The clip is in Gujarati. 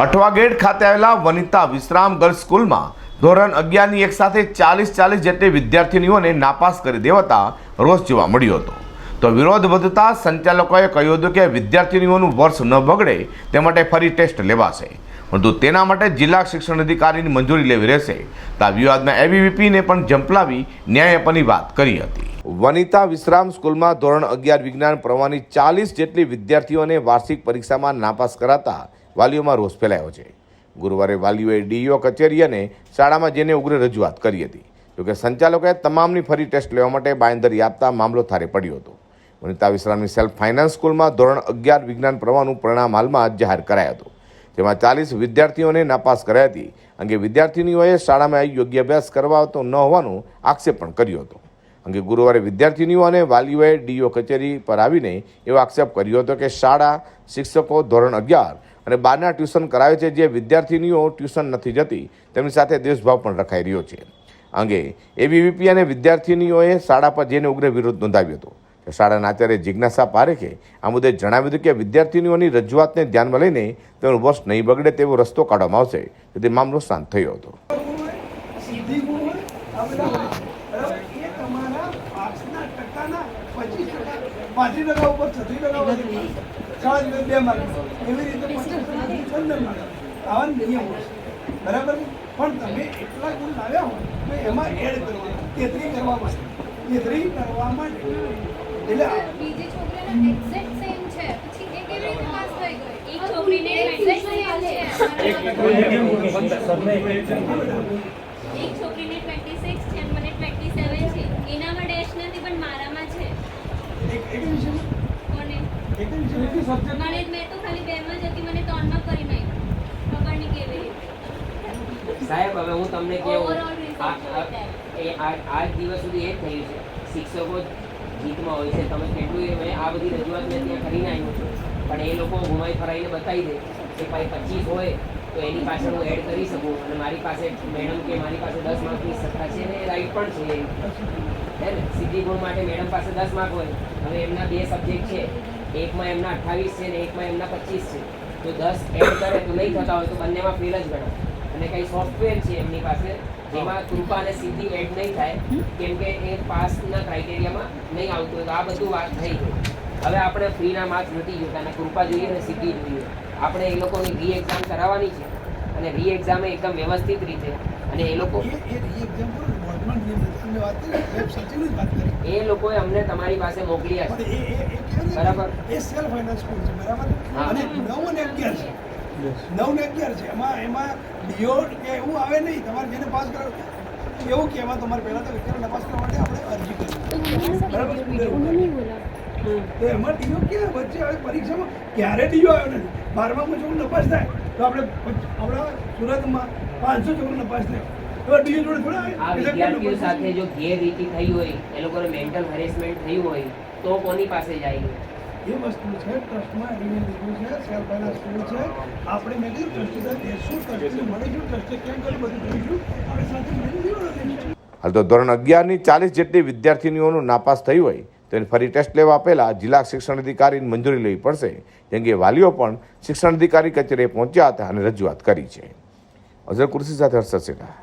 અઠવા ગેટ ખાતે આવેલા વનિતા વિશ્રામ ગર્લ્સ સ્કૂલમાં ધોરણ અગિયારની એક સાથે ચાલીસ ચાલીસ જેટલી વિદ્યાર્થીનીઓને નાપાસ કરી દેવાતા રોષ જોવા મળ્યો હતો. તો વિરોધ વધતા સંચાલકોએ કહ્યું હતું કે વિદ્યાર્થીનીઓનું વર્ષ ન બગડે તે માટે ફરી ટેસ્ટ લેવાશે. પરંતુ તેના માટે જિલ્લા શિક્ષણ અધિકારીની મંજૂરી લેવી રહેશે. તો વિવાદમાં એબીવીપીને પણ ઝંપલાવી ન્યાય આપવાની વાત કરી હતી. વનિતા વિશ્રામ સ્કૂલમાં ધોરણ અગિયાર વિજ્ઞાન પ્રવાહની ચાલીસ જેટલી વિદ્યાર્થીઓને વાર્ષિક પરીક્ષામાં નાપાસ કરાતા વાલીઓમાં રોષ ફેલાયો છે. ગુરુવારે વાલીઓએ ડીઈઓ કચેરી અને શાળામાં જઈને ઉગ્ર રજૂઆત કરી હતી. જોકે સંચાલકોએ તમામની ફરી ટેસ્ટ લેવા માટે બાંયધરી આપતા મામલો થારે પડ્યો હતો. વનિતા વિશ્રામની સેલ્ફ ફાઇનાન્સ સ્કૂલમાં ધોરણ અગિયાર વિજ્ઞાન પ્રવાહનું પરિણામ હાલમાં જાહેર કરાયું હતું. જેમાં ચાલીસ વિદ્યાર્થીઓને નાપાસ કરાઈ હતી. અંગે વિદ્યાર્થીનીઓએ શાળામાં યોગ્ય અભ્યાસ કરવાતો ન હોવાનો આક્ષેપ પણ કર્યો હતો. અંગે ગુરુવારે વિદ્યાર્થીનીઓ અને વાલીઓએ ડીઓ કચેરી પર આવીને એવો આક્ષેપ કર્યો હતો કે શાળા શિક્ષકો ધોરણ અગિયાર અને બારના ટ્યુશન કરાવે છે જે વિદ્યાર્થીનીઓ ટ્યુશન નથી જતી, તેમની સાથે દેશભાવ પણ રખાઈ રહ્યો છે. અંગે એબીવીપી અને વિદ્યાર્થીનીઓએ શાળા પર જઈને ઉગ્ર વિરોધ નોંધાવ્યો હતો. શાળાના આચાર્ય જિજ્ઞાસા પારેખે આ મુદ્દે જણાવ્યું હતું કે વિદ્યાર્થીનીઓની રજૂઆતને ધ્યાનમાં લઈને તેનો વર્ષ નહીં બગડે તેવો રસ્તો કાઢવામાં આવશે. તેથી મામલો શાંત થયો હતો. તમારા સાડા દિવસ બે માર્ક. એવી રીતે પંદર માર્ક. આવા નિયમ છે. બરાબર પણ તમે એટલા ગુણ લાવ્યા હો તો એમાં એડ કરવા તેત્રી કરવા માટે. તેત્રી કરવા માટે. એટલે બીજી છોકરીના એક્ઝેક્ટ સેમ છે. પછી એ કેવી રીતે પાસ થઈ ગઈ? એક છોકરીને exact same છે. એક છોકરીને 26 છે? અને મને 27 છે. એનામાં ડેશ નથી પણ મારામાં છે. એક એક વિષયમાં મને મેં તો ખાલી બેમાં જ હતી, મને ત્રણમાં કરી નાખ્યું. ખબર નહીં કેવી રીતે. સાહેબ હવે હું તમને કેવું આજ દિવસ સુધી એ જ થયું છે શિક્ષકો જીતમાં હોય છે તમે કેટલું એ મેં આ બધી રજૂઆત મેં ત્યાં કરીને આવ્યો છું પણ એ લોકો ઘુમાઈ ફરાઈને બતાવી દે કે ભાઈ પચીસ હોય તો એની પાછળ હું એડ કરી શકું. અને મારી પાસે મેડમ કે મારી પાસે દસ માર્કની સત્તા છે ને રાઈટ પણ છે હે ને? સીધી ગુણ માટે મેડમ પાસે દસ માર્ક હોય. હવે એમના બે સબ્જેક્ટ છે. એકમાં એમના અઠ્ઠાવીસ છે ને એકમાં એમના પચીસ છે. તો દસ એડ કરે તો નહીં થતા હોય તો બંનેમાં ફેલ જ ગણાય. અને કંઈ સોફ્ટવેર છે એમની પાસે, જેમાં કૃપા અને સિદ્ધિ એડ નહીં થાય, કેમ કે એ પાસના ક્રાઇટેરિયામાં નહીં આવતું તો આ બધું વાત થઈ ગઈ. હવે આપણે ફ્રીના માર્ક્સ નથી જોતા અને કૃપા જોઈએ અને સિદ્ધિ જોઈએ. આપણે એ લોકોની રી એક્ઝામ કરાવવાની છે અને રી એક્ઝામ એકદમ વ્યવસ્થિત રીતે અને એ લોકો એ લોકોએ અમને તમારી પાસે મોકલ્યા છે બરાબર. એ સેલ્ફ ફાઇનાન્સ સ્કૂલ છે બરાબર? અને નવ અને અગિયાર છે. નવ ને અગિયાર છે. એમાં એમાં ડીઓ કે એવું આવે નહીં. તમારે જેને પાસ કરો એવું કે તમારે પહેલાં તો વિચાર તપાસ કરવા માટે આપણે અરજી કરી બરાબર. તો એમાં ડીઓ ક્યાં? વચ્ચે હવે પરીક્ષામાં ક્યારે ડીઓ આવ્યો નથી? બારમામાં છોકરું નપાસ થાય. તો આપણે આપણા સુરતમાં પાંચસો છોકરું નપાસ થાય. ડીઓ જોડે થોડા આવે? આ એટલે કેમ વિદ્યાર્થીઓ સાથે જો ગેરરીતિ થઈ હોય એ લોકોને મેન્ટલ હેરેસમેન્ટ થયું હોય તો કોની પાસે જાય? એ વસ્તુ છે ટ્રસ્ટમાં એગ્રીમેન્ટ લીધું છે સેલ્ફ ફાઇનાન્સ સ્કૂલ છે. આપણે મેં કીધું ટ્રસ્ટી સાથે બેસશું ટ્રસ્ટીને મળીશું ટ્રસ્ટી કેમ કરી બધું જોઈશું આપણે સાથે મળીને હાલ તો ધોરણ અગિયારની ચાલીસ જેટલી વિદ્યાર્થીનીઓનું નાપાસ થયું હોય તેને ફરી ટેસ્ટ લેવા પહેલાં જિલ્લા શિક્ષણ અધિકારીની મંજૂરી લેવી પડશે. જેમ કે વાલીઓ પણ શિક્ષણ અધિકારી કચેરીએ પહોંચ્યા હતા અને રજૂઆત કરી છે. અઝર કુર્સી સાથે હર્ષદ સેઠા